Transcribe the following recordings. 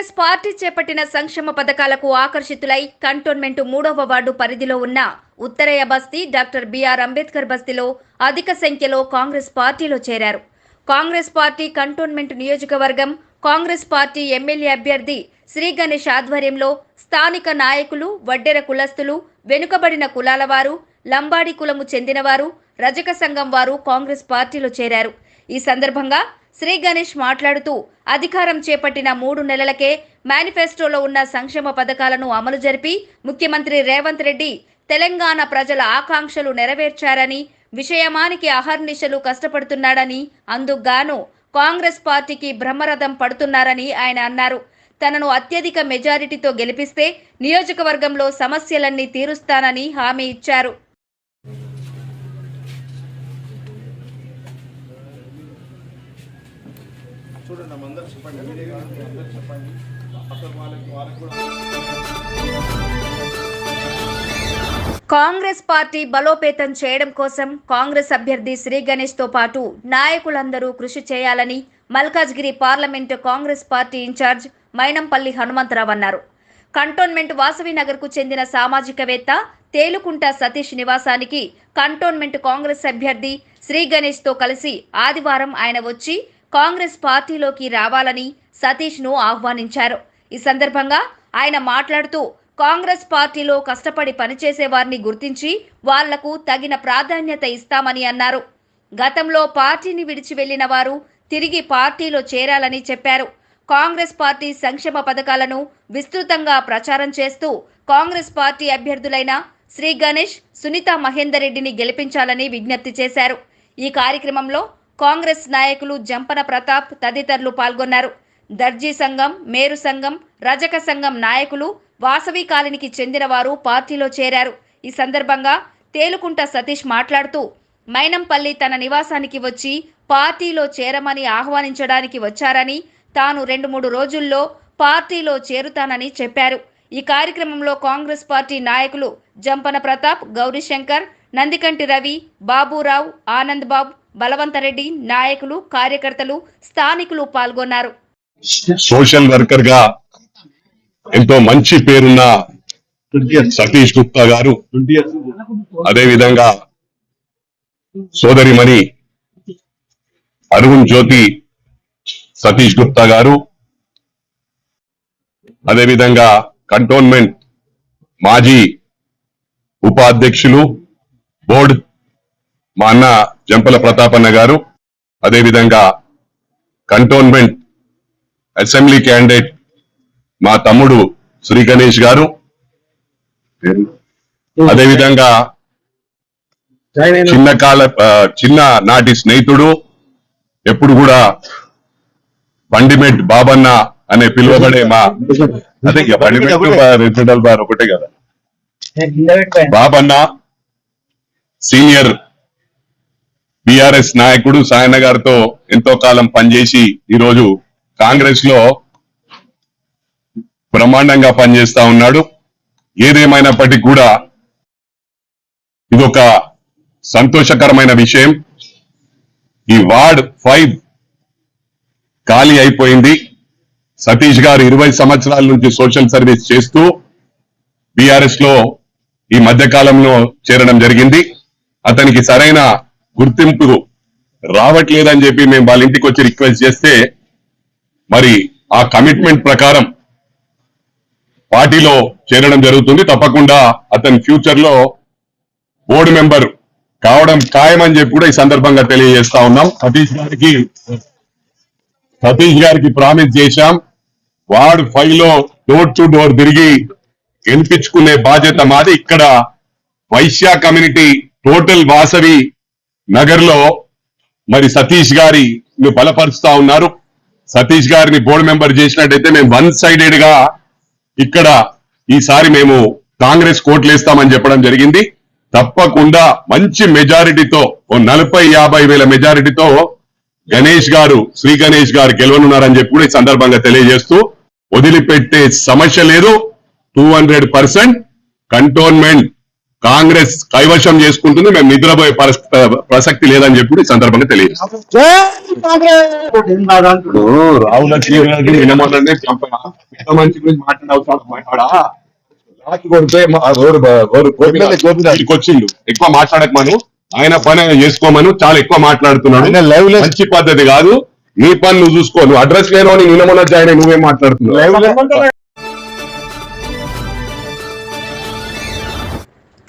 Congress party చేపట్టిన సంక్షేమ పథకాలకు ఆకర్షితులై కంటోన్మెంట్ మూడవ వార్డు పరిధిలో ఉన్న ఉత్తరయ్య బస్తీ డాక్టర్ బిఆర్ అంబేద్కర్ బస్తీలో అధిక సంఖ్యలో కాంగ్రెస్ పార్టీలో చేరారు. కాంగ్రెస్ పార్టీ కంటోన్మెంట్ నియోజకవర్గం కాంగ్రెస్ పార్టీ ఎమ్మెల్యే అభ్యర్థి శ్రీ గణేష్ ఆధ్వర్యంలో స్థానిక నాయకులు వడ్డెర కులస్తులు వెనుకబడిన కులాల వారు లంబాడి కులము చెందినవారు రజక సంఘం వారు కాంగ్రెస్ పార్టీలో చేరారు. ఈ సందర్భంగా శ్రీ గణేష్ మాట్లాడుతూ అధికారం చేపట్టిన మూడు నెలలకే మేనిఫెస్టోలో ఉన్న సంక్షేమ పథకాలను అమలు జరిపి ముఖ్యమంత్రి రేవంత్ రెడ్డి తెలంగాణ ప్రజల ఆకాంక్షలు నెరవేర్చారని విషయమానికి అహర్నిశలు కష్టపడుతున్నాడని అందుకుగాను కాంగ్రెస్ పార్టీకి బ్రహ్మరథం పడుతున్నారని ఆయన అన్నారు. తనను అత్యధిక మెజారిటీతో గెలిపిస్తే నియోజకవర్గంలో సమస్యలన్నీ తీరుస్తానని హామీ ఇచ్చారు. చూడండి అందరూ చెప్పండి. మీరే కాదు అందరూ చెప్పండి. పక్కన వాళ్ళకి వాళ్ళకి కూడా కాంగ్రెస్ పార్టీ బలోపేతం చేయడం కోసం కాంగ్రెస్ అభ్యర్థి శ్రీ గణేష్తో పాటు నాయకులందరూ కృషి చేయాలని Malkajgiri parliament Congress party in-charge Mynampally Hanumantharao అన్నారు. కంటోన్మెంట్ వాసవి నగర్కు చెందిన సామాజికవేత్త తేలుకుంట సతీష్ నివాసానికి కంటోన్మెంట్ కాంగ్రెస్ అభ్యర్థి శ్రీ గణేష్తో కలిసి ఆదివారం ఆయన వచ్చి కాంగ్రెస్ పార్టీలోకి రావాలని సతీష్ను ఆహ్వానించారు. ఈ సందర్భంగా ఆయన మాట్లాడుతూ కాంగ్రెస్ పార్టీలో కష్టపడి పనిచేసే వారిని గుర్తించి వాళ్ళకు తగిన ప్రాధాన్యత ఇస్తామని అన్నారు. గతంలో పార్టీని విడిచి వెళ్ళిన వారు తిరిగి పార్టీలో చేరాలని చెప్పారు. కాంగ్రెస్ పార్టీ సంక్షేమ పథకాలను విస్తృతంగా ప్రచారం చేస్తూ కాంగ్రెస్ పార్టీ అభ్యర్థులైన శ్రీ గణేష్ సునీత మహేందర్ రెడ్డిని గెలిపించాలని విజ్ఞప్తి చేశారు. ఈ కార్యక్రమంలో కాంగ్రెస్ నాయకులు జంపన ప్రతాప్ తదితరులు పాల్గొన్నారు. దర్జీ సంఘం మేరు సంఘం రజక సంఘం నాయకులు వాసవి కాలనికి చెందిన వారు పార్టీలో చేరారు. ఈ సందర్భంగా తేలుకుంట సతీష్ మాట్లాడుతూ మైనంపల్లి తన నివాసానికి వచ్చి పార్టీలో చేరమని ఆహ్వానించడానికి వచ్చారని తాను రెండు మూడు రోజుల్లో పార్టీలో చేరుతానని చెప్పారు. ఈ కార్యక్రమంలో కాంగ్రెస్ పార్టీ నాయకులు జంపన ప్రతాప్ గౌరీశంకర్ నందికంటి రవి బాబురావు ఆనంద్ బాబు బలవంతరెడ్డి నాయకులు కార్యకర్తలు స్థానికులు పాల్గొన్నారు. సోషల్ వర్కర్గా ఎంతో మంచి పేరున్న సతీష్ గుప్తా గారు అదే విధంగా సోదరిమణి అరుణ్ జ్యోతి సతీష్ గుప్తా గారు అదే విధంగా కంటోన్మెంట్ మాజీ ఉపాధ్యక్షులు బోర్డు మా అన్న జంపల ప్రతాపన్న గారు అదే విధంగా కంటోన్మెంట్ అసెంబ్లీ క్యాండిడేట్ మా తమ్ముడు శ్రీ గణేష్ గారు. అదే విధంగా చిన్న కాల చిన్న నాటి స్నేహితుడు ఎప్పుడు కూడా బండిమెట్ బాబన్న అనే పిలువబడే మా అదే బండిమెట్ బార్ ఒకటే కదా. బాబన్న సీనియర్ బిఆర్ఎస్ నాయకుడు సాయన్న గారితో ఎంతో కాలం పనిచేసి ఈరోజు కాంగ్రెస్లో బ్రహ్మాండంగా పనిచేస్తా ఉన్నాడు. ఏదేమైనప్పటికీ కూడా ఇదొక సంతోషకరమైన విషయం. ఈ వార్డ్ ఫైవ్ ఖాళీ అయిపోయింది. సతీష్ గారు ఇరవై సంవత్సరాల నుంచి సోషల్ సర్వీస్ చేస్తూ బీఆర్ఎస్లో ఈ మధ్య కాలంలో చేరడం జరిగింది. అతనికి సరైన గుర్తింపు రావట్లేదని చెప్పి మేము వాళ్ళ ఇంటికి వచ్చి రిక్వెస్ట్ చేస్తే మరి ఆ కమిట్మెంట్ ప్రకారం పార్టీలో చేరడం జరుగుతుంది. తప్పకుండా అతని ఫ్యూచర్లో బోర్డు మెంబర్ కావడం ఖాయమని చెప్పి కూడా ఈ సందర్భంగా తెలియజేస్తా ఉన్నాం. సతీష్ గారికి సతీష్ గారికి ప్రామిస్ చేశాం. వార్డ్ ఫైవ్లో డోర్ టు డోర్ తిరిగి గెలిపించుకునే బాధ్యత మాది. ఇక్కడ వైశ్య కమ్యూనిటీ టోటల్ వాసవి నగర్లో మరి సతీష్ గారి బలపరుస్తా ఉన్నారు. సతీష్ గారిని బోర్డు మెంబర్ చేసినట్టయితే మేము వన్ సైడెడ్గా ఇక్కడ ఈసారి మేము కాంగ్రెస్ కోట్లేస్తామని చెప్పడం జరిగింది. తప్పకుండా మంచి మెజారిటీతో ఓ నలభై యాభై వేల మెజారిటీతో గణేష్ గారు శ్రీ గణేష్ గారు గెలవనున్నారని చెప్పి కూడా ఈ సందర్భంగా తెలియజేస్తూ వదిలిపెట్టే సమస్య లేదు. Two hundred percent cantonment Congress కైవశం చేసుకుంటుంది మేము నిద్రపోయే ప్రసక్తి లేదని చెప్పి ఈ సందర్భంగా తెలియదు రాహుల్ వచ్చిండు. ఎక్కువ మాట్లాడకమను ఆయన పని చేసుకోమను. చాలా ఎక్కువ మాట్లాడుతున్నాడు. లైవ్లో మంచి పద్ధతి కాదు. నీ పని నువ్వు చూసుకో. నువ్వు అడ్రస్ లేని నిన్నమొన్న జాయిన్ అయ్యి నువ్వేం మాట్లాడుతున్నావు?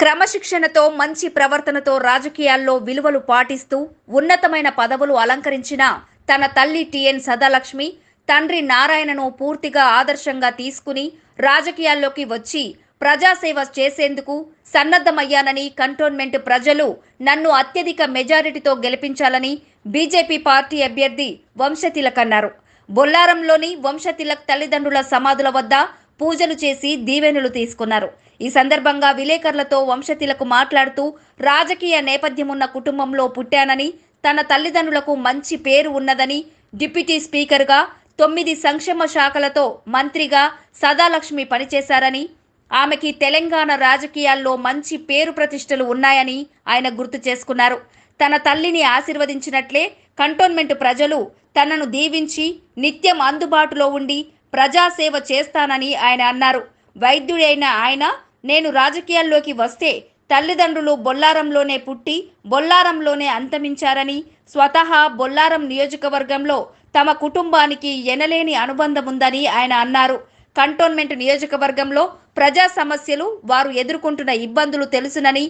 క్రమశిక్షణతో మంచి ప్రవర్తనతో రాజకీయాల్లో విలువలు పాటిస్తూ ఉన్నతమైన పదవులు అలంకరించిన తన తల్లి టిఎన్ సదాలక్ష్మి తండ్రి నారాయణను పూర్తిగా ఆదర్శంగా తీసుకుని రాజకీయాల్లోకి వచ్చి ప్రజాసేవ చేసేందుకు సన్నద్ధమయ్యానని కంటోన్మెంట్ ప్రజలు నన్ను అత్యధిక మెజారిటీతో గెలిపించాలని బీజేపీ పార్టీ అభ్యర్థి వంశతిలక్ అన్నారు. బొల్లారంలోని వంశతిలక్ తల్లిదండ్రుల సమాధుల వద్ద పూజలు చేసి దీవెనులు తీసుకున్నారు. ఈ సందర్భంగా విలేకరులతో వంశతిలకు మాట్లాడుతూ రాజకీయ నేపథ్యమున్న కుటుంబంలో పుట్టానని తన తల్లిదండ్రులకు మంచి పేరు ఉన్నదని డిప్యూటీ స్పీకర్గా తొమ్మిది సంక్షేమ శాఖలతో మంత్రిగా సదాలక్ష్మి పనిచేశారని ఆమెకి తెలంగాణ రాజకీయాల్లో మంచి పేరు ప్రతిష్టలు ఉన్నాయని ఆయన గుర్తు చేసుకున్నారు. తన తల్లిని ఆశీర్వదించినట్లే కంటోన్మెంట్ ప్రజలు తనను దీవించి నిత్యం అందుబాటులో ఉండి ప్రజాసేవ చేస్తానని ఆయన అన్నారు. వైద్యుడైన ఆయన నేను రాజకీయాల్లోకి వస్తే తల్లిదండ్రులు బొల్లారంలోనే పుట్టి బొల్లారంలోనే అంతమించారని స్వతహా బొల్లారం నియోజకవర్గంలో తమ కుటుంబానికి ఎనలేని అనుబంధం ఉందని ఆయన అన్నారు. కంటోన్మెంట్ నియోజకవర్గంలో ప్రజా సమస్యలు వారు ఎదుర్కొంటున్న ఇబ్బందులు తెలుసునని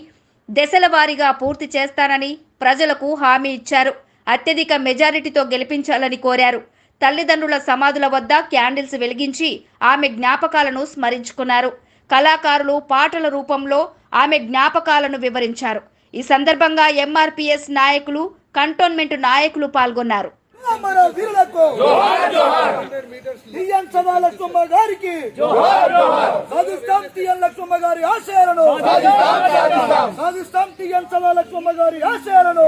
దశల వారీగా పూర్తి చేస్తానని ప్రజలకు హామీ ఇచ్చారు. అత్యధిక మెజారిటీతో గెలిపించాలని కోరారు. తల్లిదండ్రుల సమాధుల వద్ద క్యాండిల్స్ వెలిగించి ఆమె జ్ఞాపకాలను స్మరించుకున్నారు. కళాకారులు పాటల రూపంలో ఆమె జ్ఞాపకాలను వివరించారు. ఈ సందర్భంగా ఎంఆర్పిఎస్ నాయకులు కంటోన్మెంట్ నాయకులు పాల్గొన్నారు. మన వీరులకు టిఎన్ సదా లక్ష్మమ్మ గారికి సాధిస్తాం టిఎన్ లక్ష్మమ్మ గారి ఆశయాలను సాధిస్తాం టిఎన్ సదా లక్ష్మమ్మ గారి ఆశయాలను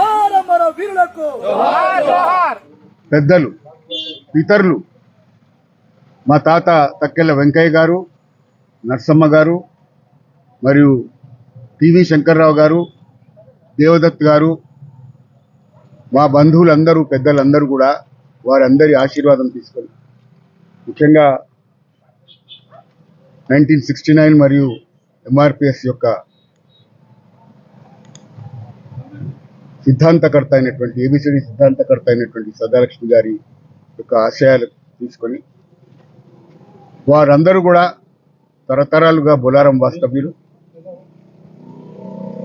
భార మన వీరులకు. పెద్దలు పితరులు మా తాత తక్కెళ్ళ వెంకయ్య గారు నర్సమ్మ గారు మరియు టివి శంకర్రావు గారు దేవదత్ గారు మా బంధువులందరూ పెద్దలందరూ కూడా వారందరి ఆశీర్వాదం తీసుకొని ముఖ్యంగా నైన్టీన్ సిక్స్టీ నైన్ మరియు ఎంఆర్పిఎస్ యొక్క సిద్ధాంతకర్త అయినటువంటి ఏబిసిడి సిద్ధాంతకర్త అయినటువంటి సదాలక్ష్మి గారి యొక్క ఆశయాలు తీసుకొని వారందరూ కూడా తరతరాలుగా బొలారం వాస్తవ్యులు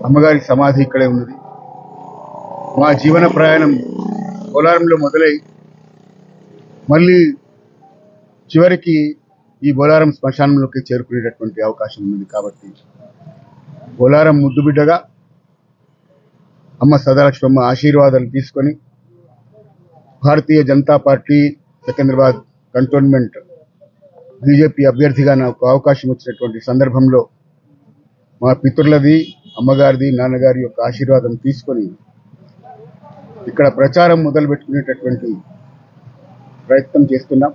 అమ్మగారి సమాధి ఇక్కడే ఉన్నది. మా జీవన ప్రయాణం బొలారంలో మొదలై మళ్ళీ చివరికి ఈ బొలారం శ్మశానంలోకి చేరుకునేటటువంటి అవకాశం ఉన్నది కాబట్టి బొలారం ముద్దుబిడ్డగా అమ్మ సదాలక్ష్మమ్మ ఆశీర్వాదాలు తీసుకొని Bharatiya Janata party Secunderabad cantonment BJP అభ్యర్థిగా నాకు అవకాశం వచ్చినటువంటి సందర్భంలో మా పితృలది అమ్మగారిది నాన్నగారి యొక్క ఆశీర్వాదం తీసుకొని ఇక్కడ ప్రచారం మొదలు పెట్టుకునేటటువంటి ప్రయత్నం చేస్తున్నాం.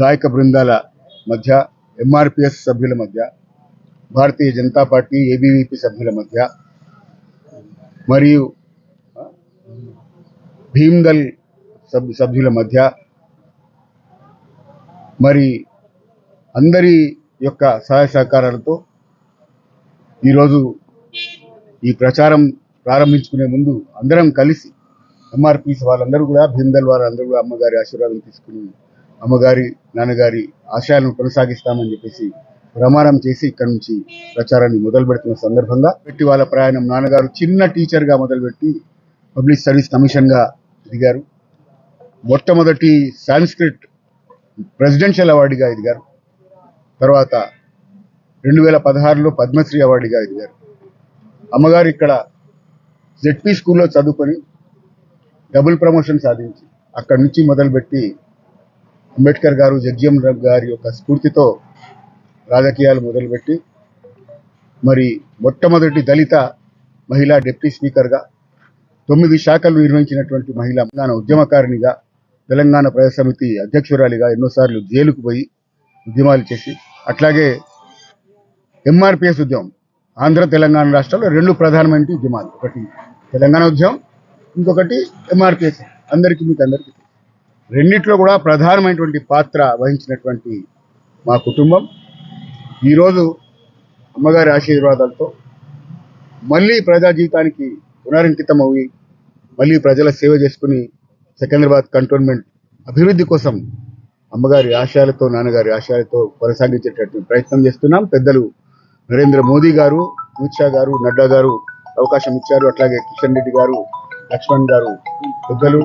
గాయక బృందాల మధ్య ఎంఆర్పిఎస్ సభ్యుల మధ్య భారతీయ జనతా పార్టీ ఏబీవీపీ సభ్యుల మధ్య మరియు భీమ్దల్ సబ్ సభ్యుల మధ్య మరి అందరి యొక్క సహాయ సహకారాలతో ఈరోజు ఈ ప్రచారం ప్రారంభించుకునే ముందు అందరం కలిసి ఎంఆర్పీస్ వాళ్ళందరూ కూడా భీమ్దల్ వాళ్ళందరూ కూడా అమ్మగారి ఆశీర్వాదం తీసుకుని అమ్మగారి నాన్నగారి ఆశయాలను కొనసాగిస్తామని చెప్పేసి ప్రమాణం చేసి ఇక్కడ నుంచి ప్రచారాన్ని మొదలు పెడుతున్న సందర్భంగా పెట్టి వాళ్ళ ప్రయాణం నాన్నగారు చిన్న టీచర్గా మొదలుపెట్టి పబ్లిక్ సర్వీస్ కమిషన్గా దిగారు మొట్టమొదటి సాంస్క్రిట్ ప్రెసిడెన్షియల్ అవార్డుగా ఎదిగారు తర్వాత రెండు వేల పదహారులో పద్మశ్రీ అవార్డుగా ఎదిగారు అమ్మగారు ఇక్కడ జెడ్పీ స్కూల్లో చదువుకొని డబుల్ ప్రమోషన్ సాధించి అక్కడి నుంచి మొదలుపెట్టి అంబేద్కర్ గారు జగ్జీఎం గారి యొక్క స్ఫూర్తితో రాజకీయాలు మొదలుపెట్టి మరి మొట్టమొదటి దళిత మహిళా డిప్యూటీ స్పీకర్గా తొమ్మిది శాఖలు నిర్వహించినటువంటి మహిళ తెలంగాణ ఉద్యమకారిణిగా తెలంగాణ ప్రజా సమితి అధ్యక్షురాలిగా ఎన్నోసార్లు జైలుకు పోయి ఉద్యమాలు చేసి అట్లాగే ఎంఆర్పిఎస్ ఉద్యమం ఆంధ్ర తెలంగాణ రాష్ట్రాల్లో రెండు ప్రధానమైన ఉద్యమాలు. ఒకటి తెలంగాణ ఉద్యమం ఇంకొకటి ఎంఆర్పిఎస్. అందరికీ మీకు అందరికీ రెండిట్లో కూడా ప్రధానమైనటువంటి పాత్ర వహించినటువంటి మా కుటుంబం. ఈరోజు అమ్మగారి ఆశీర్వాదాలతో మళ్ళీ ప్రజా జీవితానికి పునరంకితం అవి మళ్ళీ ప్రజల సేవ చేసుకుని సికింద్రాబాద్ కంటోన్మెంట్ అభివృద్ధి కోసం అమ్మగారి ఆశయాలతో నాన్నగారి ఆశయాలతో కొనసాగించేటటువంటి ప్రయత్నం చేస్తున్నాం. పెద్దలు నరేంద్ర మోదీ గారు అమిత్ షా గారు నడ్డా గారు అవకాశం ఇచ్చారు. అట్లాగే కిషన్ రెడ్డి గారు లక్ష్మణ్ గారు పెద్దలు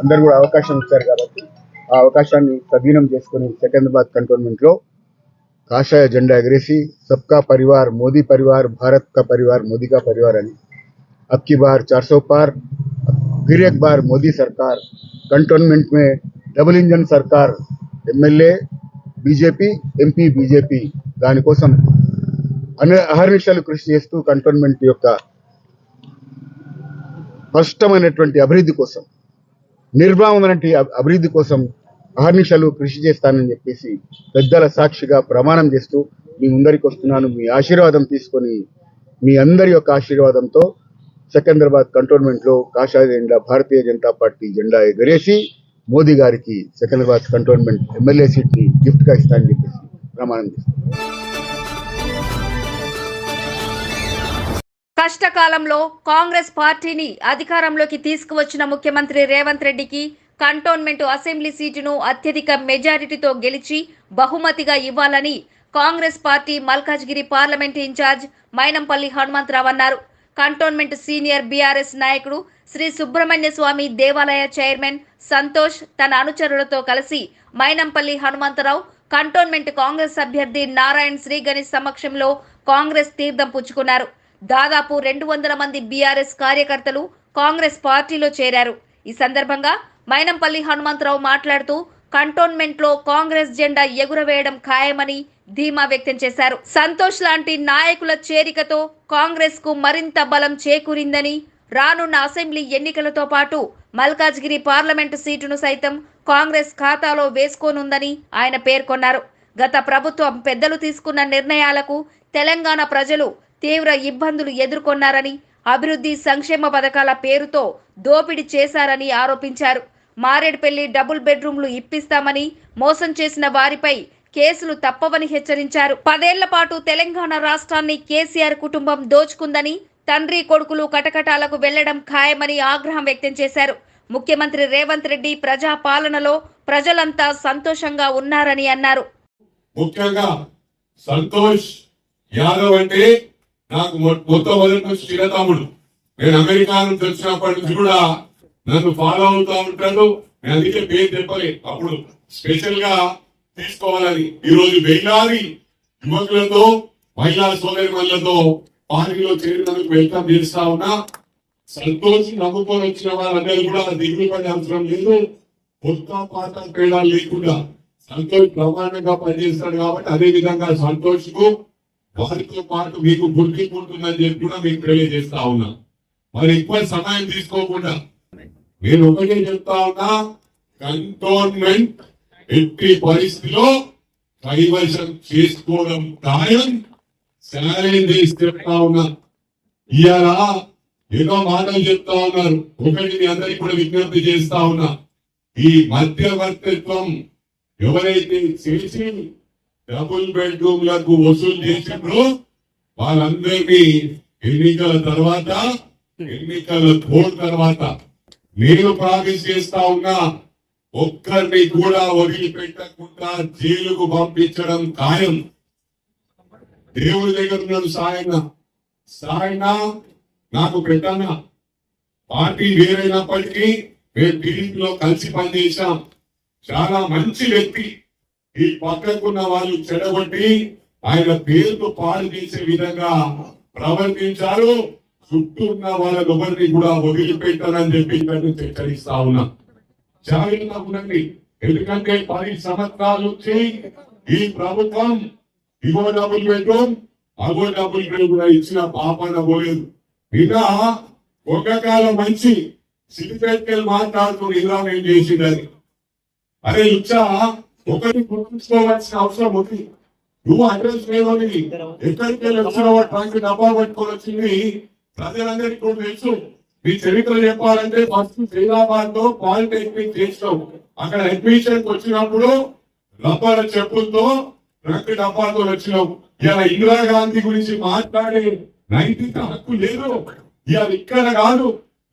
అందరు కూడా అవకాశం ఇచ్చారు కాబట్టి ఆ అవకాశాన్ని సద్వీనం చేసుకుని సికింద్రాబాద్ కంటోన్మెంట్లో కాషాయ జెండా ఎగరేసి సబ్కా పరివార్ మోదీ పరివార్ భారత్ కా పరివార్ మోదీ కా పరివార్ అని అబ్కి బార్ చార్సో పార్ फिर एक बार मोदी सरकार कंटोनमेंट में डबल इंजन सरकार ఎమ్మెల్యే బీజేపీ ఎంపీ బీజేపీ దానికోసం అనే అహర్నిశలు కృషి చేస్తూ కంటోన్మెంట్ యొక్క స్పష్టమైనటువంటి అభివృద్ధి కోసం నిర్భావమైనటువంటి అభి- అభివృద్ధి కోసం అహర్నిశలు కృషి చేస్తానని చెప్పేసి పెద్దల సాక్షిగా ప్రమాణం చేస్తూ మీ ముందరికి వస్తున్నాను మీ ఆశీర్వాదం తీసుకొని మీ అందరి యొక్క ఆశీర్వాదంతో సికింద్రాబాద్ కంటోన్మెంట్లో కాషాయ జెండా భారతీయ జనతా పార్టీ జెండా ఎగరేసి మోదీ గారికి సికింద్రాబాద్ కంటోన్మెంట్ ఎమ్మెల్యే సీట్ని గిఫ్ట్గా ఇస్తానని చెప్పేసి ప్రమాణం చేస్తారు కష్టకాలంలో కాంగ్రెస్ పార్టీని అధికారంలోకి తీసుకువచ్చిన ముఖ్యమంత్రి రేవంత్ రెడ్డికి కంటోన్మెంట్ అసెంబ్లీ సీటును అత్యధిక మెజారిటీతో గెలిచి బహుమతిగా ఇవ్వాలని Congress party Malkajgiri parliament in-charge Mynampally Hanumantharao అన్నారు. కంటోన్మెంట్ సీనియర్ బీఆర్ఎస్ నాయకుడు శ్రీ సుబ్రహ్మణ్య స్వామి దేవాలయ చైర్మన్ సంతోష్ తన అనుచరులతో కలిసి మైనంపల్లి హనుమంతరావు కంటోన్మెంట్ కాంగ్రెస్ అభ్యర్థి నారాయణ్ శ్రీ గణేష్ సమక్షంలో కాంగ్రెస్ తీర్థం పుచ్చుకున్నారు. దాదాపు రెండు వందల మంది బీఆర్ఎస్ కార్యకర్తలు కాంగ్రెస్ పార్టీలో చేరారు. ఈ సందర్భంగా మైనంపల్లి హనుమంతరావు మాట్లాడుతూ కంటోన్మెంట్లో కాంగ్రెస్ జెండా ఎగురవేయడం ఖాయమని ధీమా వ్యక్తం చేశారు. సంతోష్ లాంటి నాయకుల చేరికతో కాంగ్రెస్కు మరింత బలం చేకూరిందని రానున్న అసెంబ్లీ ఎన్నికలతో పాటు మల్కాజ్గిరి పార్లమెంటు సీటును సైతం కాంగ్రెస్ ఖాతాలో వేసుకోనుందని ఆయన పేర్కొన్నారు. గత ప్రభుత్వం పెద్దలు తీసుకున్న నిర్ణయాలకు తెలంగాణ ప్రజలు తీవ్ర ఇబ్బందులు ఎదుర్కొన్నారని అభివృద్ధి సంక్షేమ పథకాల పేరుతో దోపిడీ చేశారని ఆరోపించారు. మారేడుపల్లి డబుల్ బెడ్రూమ్లు ఇప్పిస్తామని మోసం చేసిన వారిపై కేసులు తప్పవని హెచ్చరించారు. పదేళ్ళ పాటు తెలంగాణ రాష్ట్రాన్ని కేసీఆర్ కుటుంబం దోచుకుందని తండ్రి కొడుకులు కటకటాలకు వెళ్ళడం ఖాయమని ఆగ్రహం వ్యక్తం చేశారు. ముఖ్యమంత్రి రేవంత్ రెడ్డి ప్రజా పాలనలో ప్రజలంతా సంతోషంగా ఉన్నారని అన్నారు. ముఖ్యంగా సంతోష్ యాదవ్ అంటే నాకు మొ- నుంచి చిరతమ్ముడు నేను అమెరికా నుంచి వచ్చినప్పటి నుంచి కూడా నన్ను ఫాలో అవుతా ఉంటాడు. నేను అందుకే పేరు చెప్పలే. అప్పుడు స్పెషల్గా తీసుకోవాలని ఈరోజు రోజు వేలాది యువకులతో మహిళా సోదరి పార్టీలో చేరినందుకు వెల్కమ్ చేస్తా ఉన్నా. సంతోష్ నమ్ముకొని వచ్చిన వాళ్ళందరూ కూడా దిగులు పడే అవసరం లేదు. కొత్త పాత తేడా లేకుండా సంతోష్ ప్రమాణంగా పనిచేస్తాడు కాబట్టి అదే విధంగా సంతోష్కు వారితో పాటు మీకు గుర్తింపు ఉంటుందని చెప్పి కూడా మీకు తెలియజేస్తా ఉన్నా. మరి ఎక్కువ సమయం తీసుకోకుండా నేను ఒకటే చెప్తా ఉన్నా కంటోన్మెంట్ ఎట్టి పరిస్థితిలో కైవసం చేసుకోవడం ఖాయం. ఛాలెంజ్ చెప్తా ఉన్నా ఇవాళ ఏదో మాటలు చెప్తా ఉన్నారు. ఒకటి మీ అందరికి కూడా విజ్ఞప్తి చేస్తా ఉన్నా. ఈ మధ్యవర్తిత్వం ఎవరైతే చేసి డబుల్ బెడ్రూమ్లకు వసూలు చేసిండ్రో వాళ్ళందరినీ ఎన్నికల తర్వాత ఎన్నికల కోడ్ తర్వాత నేను ప్రామిస్ చేస్తా ఉన్నా. ఒక్కరిని కూడా వదిలిపెట్టకుండా జైలుకు పంపించడం ఖాయం. దేవుడి దగ్గర ఉన్నాడు సాయన సాయన నాకు పెట్టాన? పార్టీ వేరైనప్పటికీ మేము టీడీపీలో కలిసి పనిచేశాం. చాలా మంచి వ్యక్తి. ఈ పక్కకున్న వాళ్ళు చెడగొట్టి ఆయన పేరును పాడు చేసే విధంగా ప్రవర్తించారు. చుట్టూ ఉన్న వాళ్ళ ఎవరిని కూడా వదిలిపెట్టారని చెప్పి నన్ను హెచ్చరిస్తా ఉన్నా. జాగ్రత్త ఉండండి ఎందుకంటే పది సంవత్సరాలు వచ్చి ఈ ప్రభుత్వం ఇగో డబ్బులు బెడ్రూమ్ అగో డబ్బులు కూడా ఇచ్చిన పాపన పోలేదు. ఇలా ఒక కాలం మంచి సిద్దిపేటకెళ్ళి మాట్లాడుతూ ఇలా ఏం చేసిందని అరే ఇచ్చా ఒకటి గుర్తుంచుకోవాల్సిన అవసరం ఉంది. నువ్వు అడ్రస్ లేవని ఎక్కడికి వెళ్ళి వచ్చినావో ట్రంక్ డబ్బా పట్టుకొని వచ్చింది. ప్రజలందరికీ కూడా తెలుసు. మీ చరిత్ర చెప్పాలంటే ఫస్ట్ శ్రీరాబాద్లో పాలిటెక్నిక్ చేసినాం. అక్కడ అడ్మిషన్ వచ్చినప్పుడు రబ్బర్ చెప్పులతో ట్రంక్ డబ్బాతో వచ్చినాం. ఇలా ఇందిరాగాంధీ గురించి మాట్లాడే నైతిక హక్కు లేదు. ఇవాళ ఇక్కడ కాదు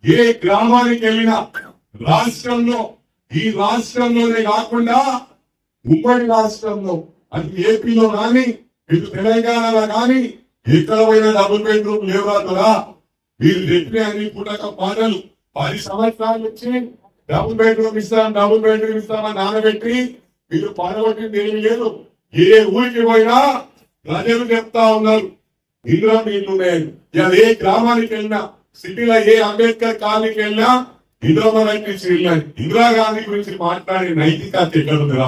ఏ గ్రామానికి వెళ్ళినా రాష్ట్రంలో ఈ రాష్ట్రంలోనే కాకుండా ఉమ్మడి రాష్ట్రంలో అది ఏపీలో కానీ ఇటు తెలంగాణలో కానీ ఎక్కడ పోయినా డబుల్ బెడ్రూమ్ లేవురా వీళ్ళు చెప్పిన అన్ని పుట్టక పాటలు. పది సంవత్సరాల నుంచి డబుల్ బెడ్రూమ్ ఇస్తాం డబుల్ బెడ్రూమ్ ఇస్తామని నానబెట్టి వీళ్ళు పాడగొట్టింది ఏమి లేదు. ఏ ఊరికి పోయినా ప్రజలు చెప్తా ఉన్నారు. ఇందులో నీళ్ళు ఉన్నాయి. ఏ గ్రామానికి వెళ్ళినా సిటీలో ఏ అంబేద్కర్ కాలనీకి వెళ్ళినా ఇందిరా ఇందిరాగాంధీ గురించి మాట్లాడే నైతికత ఎక్కడ ఉంది రా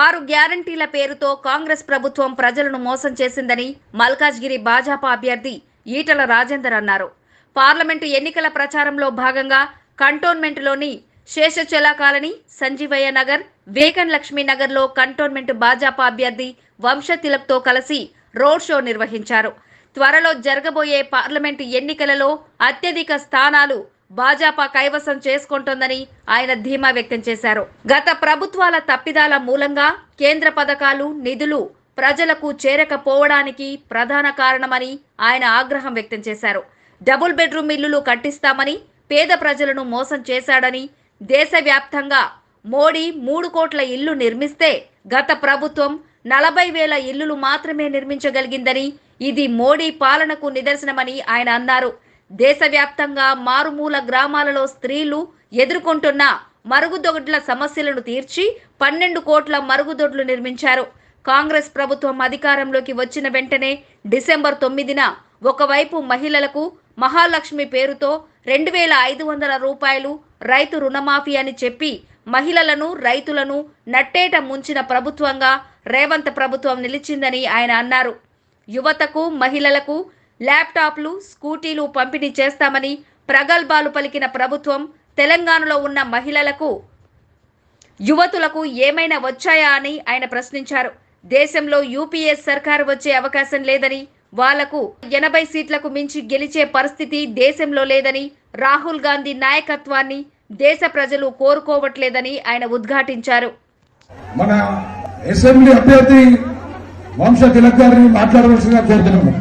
ఆరు గ్యారంటీల పేరుతో కాంగ్రెస్ ప్రభుత్వం ప్రజలను మోసం చేసిందని మల్కాజ్గిరి భాజపా అభ్యర్థి ఈటల రాజేందర్ అన్నారు. పార్లమెంటు ఎన్నికల ప్రచారంలో భాగంగా కంటోన్మెంట్లోని శేషచల కాలనీ సంజీవయ్య నగర్ వేగన్ లక్ష్మీ నగర్లో కంటోన్మెంట్ భాజపా అభ్యర్థి వంశ తిలక్తో కలిసి రోడ్ షో నిర్వహించారు. త్వరలో జరగబోయే పార్లమెంటు ఎన్నికలలో అత్యధిక స్థానాలు భాజపా కైవసం చేసుకుంటోందని ఆయన ధీమా వ్యక్తం చేశారు. గత ప్రభుత్వాల తప్పిదాల మూలంగా కేంద్ర పథకాలు నిధులు ప్రజలకు చేరకపోవడానికి ప్రధాన కారణమని ఆయన ఆగ్రహం వ్యక్తం చేశారు. డబుల్ బెడ్రూమ్ ఇల్లులు కట్టిస్తామని పేద ప్రజలను మోసం చేశాడని దేశవ్యాప్తంగా మోడీ మూడు కోట్ల ఇల్లు నిర్మిస్తే గత ప్రభుత్వం నలభై వేల ఇల్లులు మాత్రమే నిర్మించగలిగిందని ఇది మోడీ పాలనకు నిదర్శనమని ఆయన అన్నారు. దేశవ్యాప్తంగా మారుమూల గ్రామాలలో స్త్రీలు ఎదుర్కొంటున్న మరుగుదొడ్ల సమస్యలను తీర్చి పన్నెండు కోట్ల మరుగుదొడ్లు నిర్మించారు. కాంగ్రెస్ ప్రభుత్వం అధికారంలోకి వచ్చిన వెంటనే డిసెంబర్ తొమ్మిదిన ఒకవైపు మహిళలకు మహాలక్ష్మి పేరుతో రెండు వేల ఐదు వందల రూపాయలు రైతు రుణమాఫీ అని చెప్పి మహిళలను రైతులను నట్టేట ముంచిన ప్రభుత్వంగా రేవంత్ ప్రభుత్వం నిలిచిందని ఆయన అన్నారు. యువతకు మహిళలకు ల్యాప్టాప్లు స్కూటీలు పంపిణీ చేస్తామని ప్రగల్భాలు పలికిన ప్రభుత్వం తెలంగాణలో ఉన్న మహిళలకు యువతులకు ఏమైనా వచ్చాయా అని ఆయన ప్రశ్నించారు. దేశంలో యూపీఏ సర్కారు వచ్చే అవకాశం లేదని వాళ్ళకు ఎనభై సీట్లకు మించి గెలిచే పరిస్థితి దేశంలో లేదని రాహుల్ గాంధీ నాయకత్వాన్ని దేశ ప్రజలు కోరుకోవట్లేదని ఆయన ఉద్ఘాటించారు. మన అసెంబ్లీ అభ్యర్థి వంశ తిలక్ గారిని మాట్లాడవలసిందిగా కోరుతున్నాము.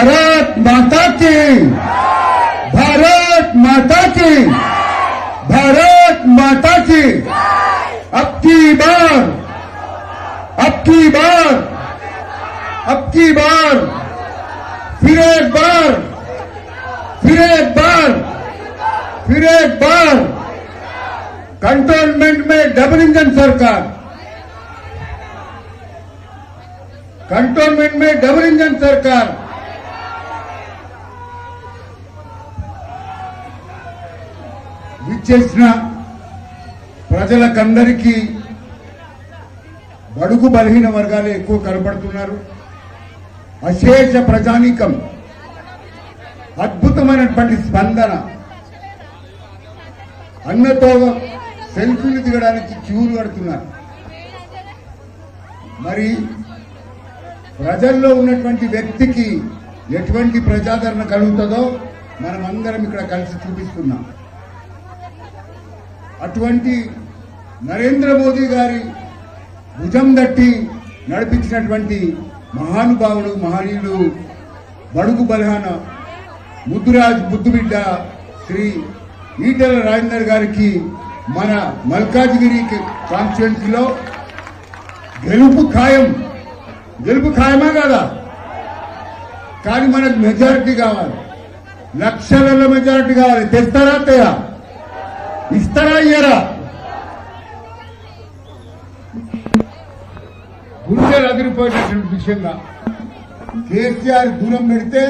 भारत माता की। भारत माता की। भारत माता की। अब की बार। अब की बार। अब की बार। फिर एक बार। फिर एक बार। फिर एक बार। कंटोनमेंट में डबल इंजन सरकार। कंटोनमेंट में डबल इंजन सरकार। విచ్చేసిన ప్రజలకందరికీ బడుగు బలహీన వర్గాలే ఎక్కువ కనబడుతున్నారు అశేష ప్రజానీకం అద్భుతమైనటువంటి స్పందన అన్నతో సెల్ఫీలు దిగడానికి క్యూలు కడుతున్నారు. మరి ప్రజల్లో ఉన్నటువంటి వ్యక్తికి ఎటువంటి ప్రజాదరణ కలుగుతుందో మనం అందరం ఇక్కడ కలిసి చూపిస్తున్నాం. అటువంటి నరేంద్ర మోదీ గారి భుజం దట్టి నడిపించినటువంటి మహానుభావుడు మహనీయుడు బడుగు బలహాన ముద్దురాజ్ ముద్దుబిడ్డ శ్రీ ఈటల రాజేందర్ గారికి మన మల్కాజ్గిరి కాన్స్టిట్యున్సీలో గెలుపు ఖాయం. గెలుపు ఖాయమా కదా? కానీ మనకు మెజారిటీ కావాలి. లక్షలలో మెజారిటీ కావాలి. తెస్తారా తేరా ఇస్తారా ఇయ్యరా? గుండెలు అదిరిపోయేటటువంటి విషయంగా కేసీఆర్ దూరం పెడితే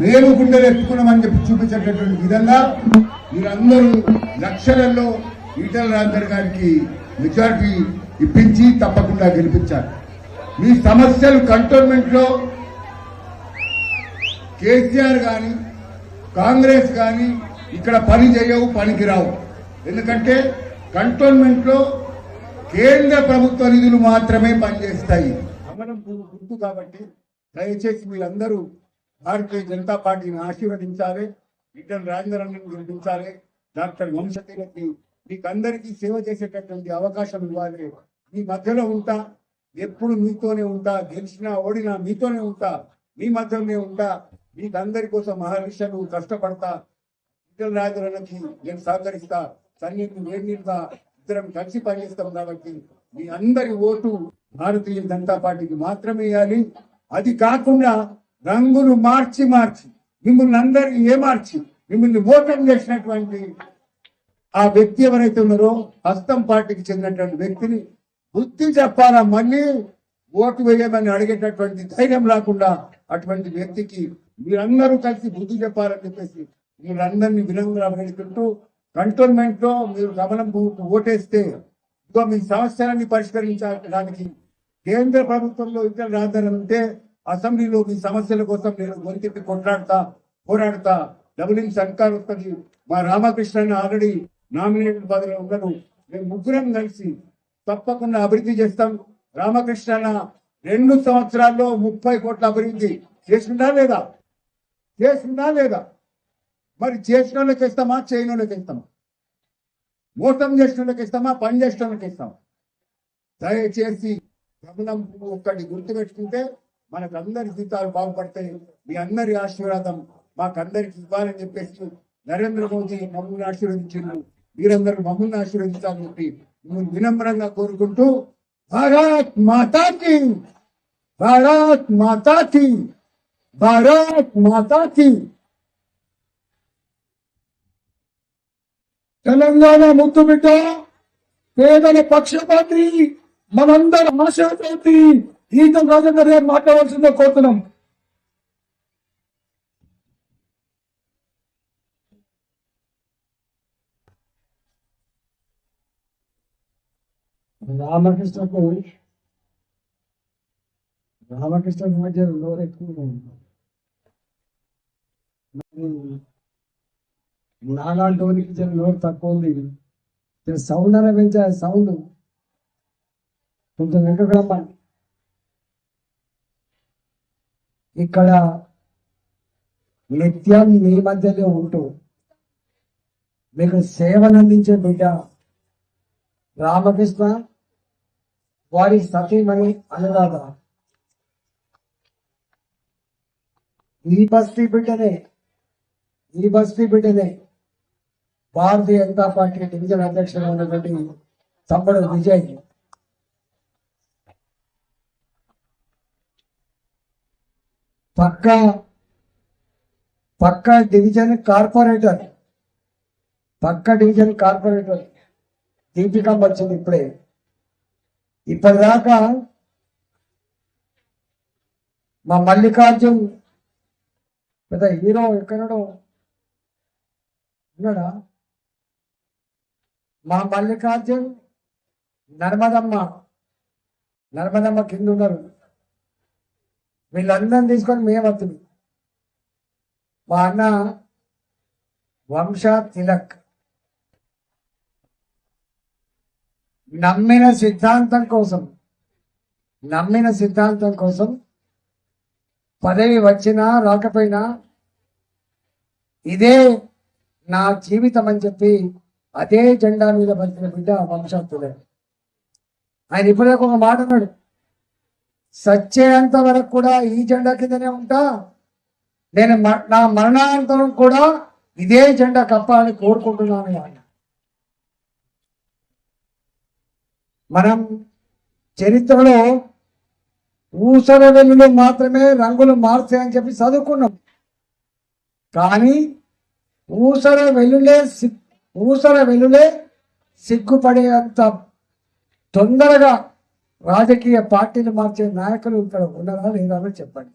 మేము గుండెలు ఎత్తుకున్నామని చెప్పి చూపించేటటువంటి విధంగా మీరందరూ లక్షలలో ఈటల రాజేందర్ గారికి మెజార్టీ ఇప్పించి తప్పకుండా గెలిపించారు మీ సమస్యలు కంటోన్మెంట్లో కేసీఆర్ కానీ కాంగ్రెస్ కానీ ఇక్కడ పని చేయవు పనికిరావు ఎందుకంటే కంటోన్మెంట్లో కేంద్ర ప్రభుత్వ నిధులు మాత్రమే పనిచేస్తాయి. అమరం గుర్తు కాబట్టి దయచేసి మీరందరూ భారతీయ జనతా పార్టీని ఆశీర్వదించాలి ఇద్దరు రాజేంద్రని గెలిపించాలి డాక్టర్ వంశతీరకి మీకు అందరికీ సేవ చేసేటటువంటి అవకాశం ఇవ్వాలి. మీ మధ్యలో ఉంటా ఎప్పుడు మీతోనే ఉంటా గెలిచినా ఓడినా మీతోనే ఉంటా మీ మధ్యలోనే ఉంటా మీకు అందరి కోసం మహానిషను కష్టపడతా ఇద్దరు రాజులకి నేను సహకరిస్తా. సన్నిధి వేడిగా ఇద్దరం కలిసి పనిచేస్తాం కాబట్టి మీ అందరి ఓటు భారతీయ జనతా పార్టీకి మాత్రమే వేయాలి అది కాకుండా రంగులు మార్చి మార్చి మిమ్మల్ని అందరినీ ఏమార్చి మిమ్మల్ని ఓటం చేసినటువంటి ఆ వ్యక్తి ఎవరైతే ఉన్నారో హస్తం పార్టీకి చెందినటువంటి వ్యక్తిని బుద్ధి చెప్పాలా? మళ్ళీ ఓటు వేయమని అడిగేటటువంటి ధైర్యం లేకుండా అటువంటి వ్యక్తికి మీరందరూ కలిసి బుద్ధి చెప్పాలని చెప్పేసి మీరందరినీ వినంగా వేడుకుంటూ కంటోన్మెంట్లో మీరు గమనం ఓటేస్తే ఇదిగో మీ సమస్యలన్నీ పరిష్కరించడానికి కేంద్ర ప్రభుత్వంలో ఇతర రాజధాని ఉంటే అసెంబ్లీలో మీ సమస్యల కోసం నేను గొంతెత్తి కొట్లాడతా పోరాడతా. డబులింగ్ సర్కార్ వస్తుంది. మా రామకృష్ణ ఆల్రెడీ నామినేటెడ్ పదవిలో ఉండను. మేము ముగ్గురం కలిసి తప్పకుండా అభివృద్ధి చేస్తాం. రామకృష్ణ రెండు సంవత్సరాల్లో ముప్పై కోట్ల అభివృద్ధి చేసిందా లేదా? చేసిందా లేదా? మరి చేసిన వాళ్ళకి ఇస్తామా? చేయని వాళ్ళకి ఇస్తామా? మోసం చేసిన వాళ్ళకి ఇస్తామా? పని చేసిన వాళ్ళకి ఇస్తామా? దయచేసి గమనం ఒక్కటి గుర్తుపెట్టుకుంటే మనకు అందరి జీతాలు బాగుపడతాయి. మీ అందరి ఆశీర్వాదం మాకందరికి ఇవ్వాలని చెప్పేసి నరేంద్ర మోదీ మమ్మల్ని ఆశీర్వదించారు మీరందరూ మమ్మల్ని ఆశీర్వదించాలని చెప్పి మిమ్మల్ని వినమ్రంగా కోరుకుంటూ భారత్ మాతాకి భారత్ మాతాకి భారత్ మాతాకి తెలంగాణ ముద్దు బిడ్డ పేదల పక్షపాతి మనందరి ఆశాజ్యోతి. ఈతం రాజేందర్ గారు మాట్లాడవలసిందే కోరుతున్నాం. రామకృష్ణకు రామకృష్ణ మధ్య నోరు ఎక్కువ ఉంది. నాలాంటి వారికి చిన్న నోరు తక్కువ ఉంది. సౌండ్ అనే పెంచే సౌండ్ కొంచెం వెంకటరమ్మ ఇక్కడ నిత్యం మీ మధ్యలో ఉంటూ మీకు సేవనందించే బిడ్డ రామకృష్ణ వారి సతీమణి అనురాధ. ఈ బస్తీ బిడ్డనే ఈ బస్తీ బిడ్డనే భారతీయ జనతా పార్టీ డివిజన్ అధ్యక్షుడు ఉన్నటువంటి తమ్ముడు విజయ్. పక్క పక్క డివిజన్ కార్పొరేటర్. పక్క డివిజన్ కార్పొరేటర్. దీపికం వచ్చింది ఇప్పుడే. ఇప్పటిదాకా మా మల్లికార్జున్ పెద్ద హీరో ఎక్కడో ఉన్నాడా? మా మల్లికార్జున్ నర్మదమ్మ నర్మదమ్మ కింద ఉన్నారు. వీళ్ళందరిని తీసుకొని మేము వస్తుంది మా అన్న వంశ తిలక్. నమ్మిన సిద్ధాంతం కోసం నమ్మిన సిద్ధాంతం కోసం పదవి వచ్చినా రాకపోయినా ఇదే నా జీవితం అని చెప్పి అదే జెండా మీద బతికిన బిడ్డ వంశస్థులే ఆయన ఇప్పుడే ఒక మాట అన్నాడు సచ్చేంత వరకు కూడా ఈ జెండా కిందనే ఉంటా. నేను మ- నా మరణానంతరం కూడా ఇదే జెండా కప్పాలని కోరుకుంటున్నాను ఆయన. మనం చరిత్రలో ఊసర వెల్లులు మాత్రమే రంగులు మారుతాయని చెప్పి చదువుకున్నాం. కానీ ఊసర వెల్లులే సిక్ ఊసర వెలులే సిగ్గుపడేంత తొందరగా రాజకీయ పార్టీలు మార్చే నాయకులు ఇక్కడ ఉన్నారా లేదా చెప్పండి.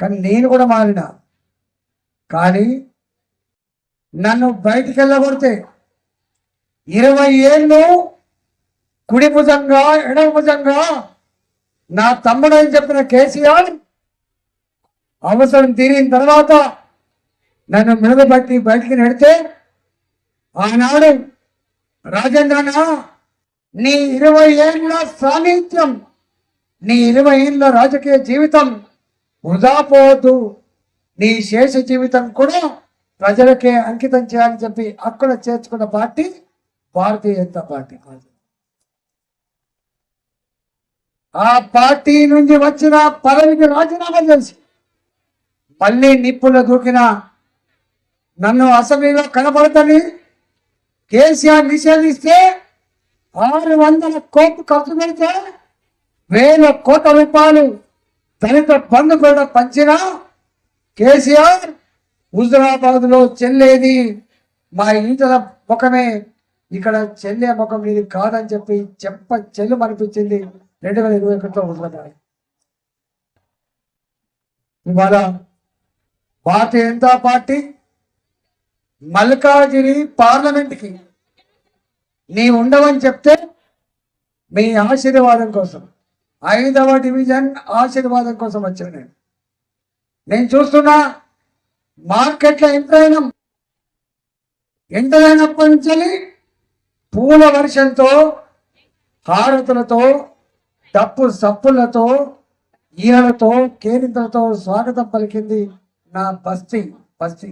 కానీ నేను కూడా మారిన. కానీ నన్ను బయటికి వెళ్ళగొడితే ఇరవై ఏళ్ళు కుడి భుజంగా ఎడమ భుజంగా నా తమ్ముడు అని చెప్పిన కేసీఆర్ అవసరం తీరిన తర్వాత నన్ను మెడబట్టి బయటికి నెడితే ఆనాడు రాజేంద్రన నీ ఇరవై ఏళ్ళ సాన్నిధ్యం నీ ఇరవై ఏళ్ళ రాజకీయ జీవితం వృధా పోవద్దు నీ శేష జీవితం కూడా ప్రజలకే అంకితం చేయాలని చెప్పి అక్కడ చేర్చుకున్న పార్టీ భారతీయ జనతా పార్టీ ఆ పార్టీ నుంచి వచ్చిన పదవికి రాజీనామా చేసి మళ్ళీ నిప్పుల దూకిన నన్ను అసెంబ్లీలో కనబడతని కేసీఆర్ నిషేధిస్తే ఆరు వందల కోట్లు ఖర్చు పెడితే వేల కోట్ల రూపాయలు దళిత బంధు కూడా పంచిన కేసీఆర్ హుజరాబాద్లో చెల్లేది. మా ఇంటి ముఖమే ఇక్కడ చెల్లే ముఖం ఇది కాదని చెప్పి చెప్ప చెల్లు అనిపించింది రెండు వేల ఇరవై ఒకటిలో హుజరాబాద్ ఇవాళ భారతీయ జనతా పార్టీ మల్కాజిరి పార్లమెంట్కి. నీ ఉండవని చెప్తే మీ ఆశీర్వాదం కోసం ఐదవ డివిజన్ ఆశీర్వాదం కోసం వచ్చాను నేను. నేను చూస్తున్నా మార్కెట్లో ఎంతైనా ఎంతైనప్పటి నుంచి పూల వర్షంతో హారతులతో డప్పు సప్పులతో ఈలతో కేరింతలతో స్వాగతం పలికింది నా బస్తీ బస్తీ.